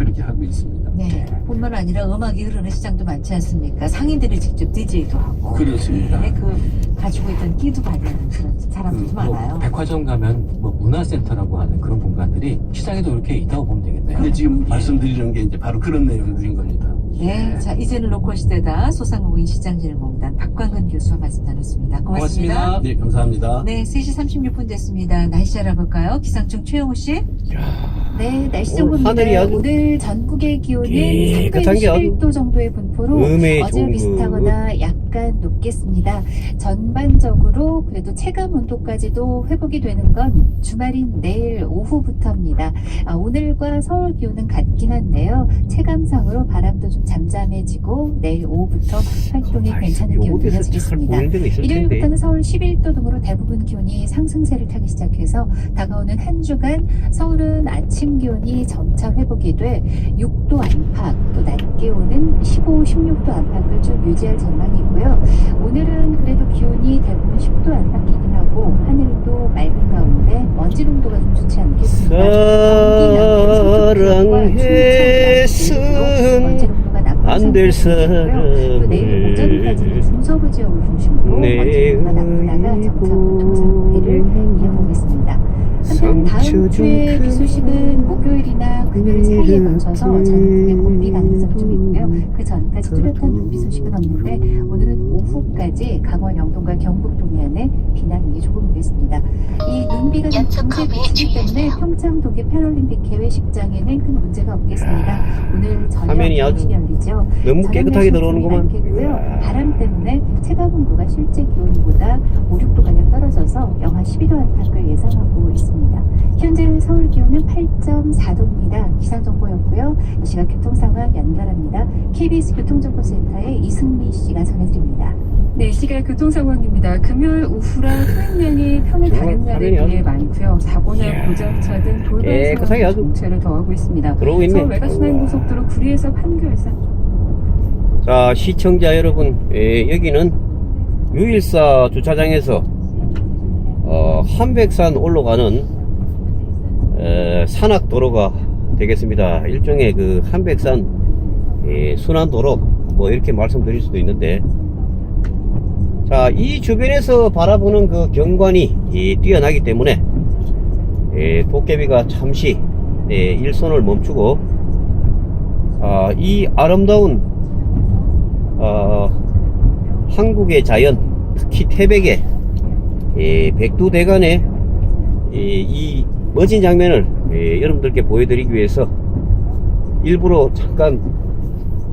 그렇게 하고 있습니다. 네. 뿐만 아니라 음악이 흐르는 시장도 많지 않습니까? 상인들이 직접 DJ도 하고. 그렇습니다. 네, 그 가지고 있던 끼도 발휘하는 그런 사람들도 뭐 많아요. 백화점 가면 뭐 문화센터라고 하는 그런 공간들이 시장에도 이렇게 있다고 보면 되겠네요. 근데 지금 말씀드리는 게 이제 바로 그런 내용들인 겁니다. 네, 자 이제는 로컬 시대다 소상공인 시장 진흥공단 박광근 교수와 말씀 나눴습니다. 고맙습니다. 고맙습니다. 네, 감사합니다. 네, 3시 36분 됐습니다. 날씨 알아볼까요? 기상청 최영우 씨. 네, 날씨 정보입니다. 하늘이 아주 오늘 전국의 기온은 깨끗한 게 아주 11도 정도의 분포로 어제 비슷하거나 약간 높겠습니다. 전반적으로 그래도 체감 온도까지도 회복이 되는 건 주말인 내일 오후부터입니다. 아, 오늘과 서울 기온은 같긴 한데요. 체감상으로 바람도 좀 잠잠해지고 내일 오후부터 활동이 괜찮은 있을 텐데. 일요일부터는 서울 11도 등으로 대부분 기온이 상승세를 타기 시작해서 다가오는 한 주간 서울은 아침 기온이 점차 회복이 돼 6도 안팎, 또 낮 기온은 15, 16도 안팎을 쭉 유지할 전망이고요. 오늘은 그래도 기온이 대부분 10도 안팎이긴 하고 하늘도 맑은 가운데 먼지 농도가 좀 좋지 않겠습니다. 사랑했음 안될 오전까지는 사람을. 한편 다음 주에 비 소식은 목요일이나 금요일 사이에 맞춰서 전국에 봄비 가능성이 좀 있고요. 그 전 까지 뚜렷한 눈비 소식은 없는데 오늘은 오후까지 강원 영동과 경북 동해안에 비 나는 게 조금 오겠습니다. 이 눈비가 좀 동시에 그치기 때문에 평창 동계 패럴림픽 개회식장에는 큰 문제가 없겠습니다. 오늘 저녁 화면이 아주 2시 열리죠. 너무 깨끗하게 들어오는구만. 많겠고요. 이야. 바람 때문에 체감 온도가 실제 기온보다 5, 6도 가량 떨어져서 영하 12도 안팎을 예상하고 있습니다. 현재 서울 기온은 8.4도입니다. 기상정보였고요. 이 시각 교통 상황 연결합니다. KBS 교통정보센터의 이승미 씨가 전해드립니다. 네, 이 시각 교통 상황입니다. 금요일 오후라 토행량이 평일 정말 다른 날에 비해 많고요. 사고나. 고장차 등 돌발 상황이 아주 정체를 더하고 있습니다. 들어오고 있네. 서울 외곽순환고속도로 구리에서 판교에서 자 시청자 여러분 예, 여기는 유일사 주차장에서 어, 한백산 올라가는 에, 산악 도로가 되겠습니다. 일종의 그 한백산 예, 순환 도로 뭐 이렇게 말씀드릴 수도 있는데. 자 이 주변에서 바라보는 그 경관이 예, 뛰어나기 때문에 예, 도깨비가 잠시 예, 일손을 멈추고 아, 이 아름다운 어, 한국의 자연, 특히 태백의 이 백두대간의 이, 이 멋진 장면을 예, 여러분들께 보여드리기 위해서 일부러 잠깐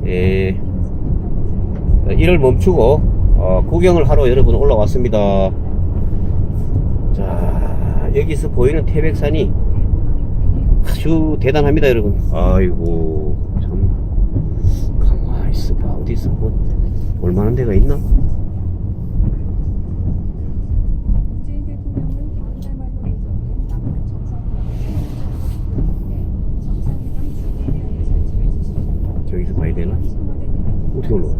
예, 일을 멈추고 어, 구경을 하러 여러분 올라왔습니다. 자 여기서 보이는 태백산이 아주 대단합니다 여러분. 아이고 참 가만히 있어봐 어디 있어 뭐 볼만한 데가 있나? 문재인 대통령은 다음 달 말로 예정된 남한 정상회담 준비위원회 설치를 지시했습니다. 저기서 봐야 되나? 어떻게 올라가?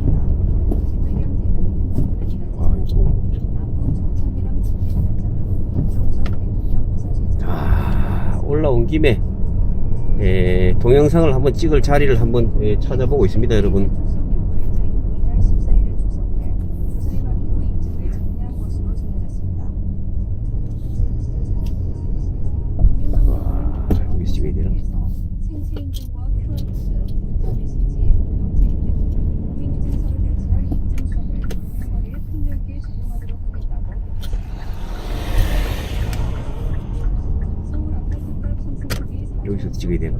대통령 부사실장 자 올라온 김에 에, 동영상을 한번 찍을 자리를 한번 에, 찾아보고 있습니다 여러분 여기서 찍어야 되나?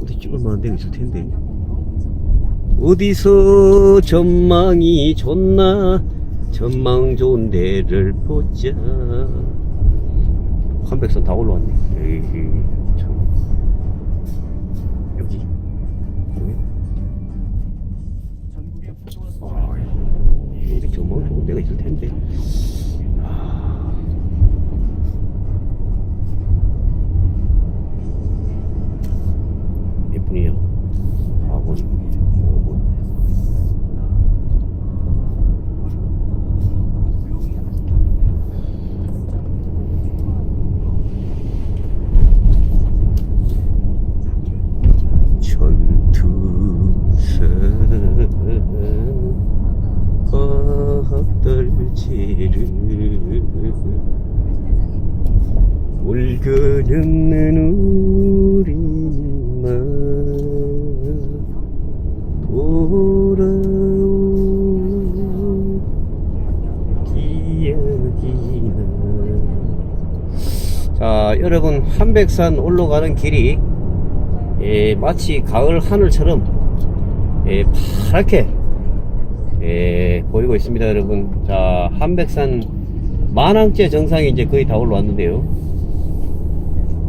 어디 찍을 만한 데가 있을 텐데. 어디서 전망이 좋나? 전망 좋은 데를 보자. 한백선 다 올라왔네. 에이, 참. 여기? 여기? 아, 어디 전망 좋은 데가 있을 텐데 아. 몇 분이요? 4분 5분 울거없는 우리만 돌아온 기억이 나. 자, 여러분, 한백산 올라가는 길이 예, 마치 가을 하늘처럼 예, 파랗게 예, 보이고 있습니다, 여러분. 자, 한백산 만항제 정상이 이제 거의 다 올라왔는데요.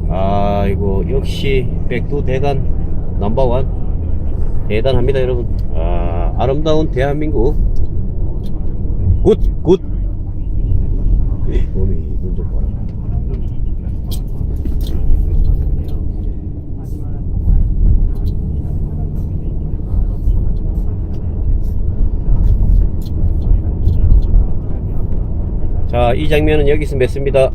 아이고, 역시 백두 대간 넘버원. 대단합니다, 여러분. 아, 아름다운 대한민국. 굿, 굿. 몸이 눈좀 봐라. 자, 이 장면은 여기서 맺습니다.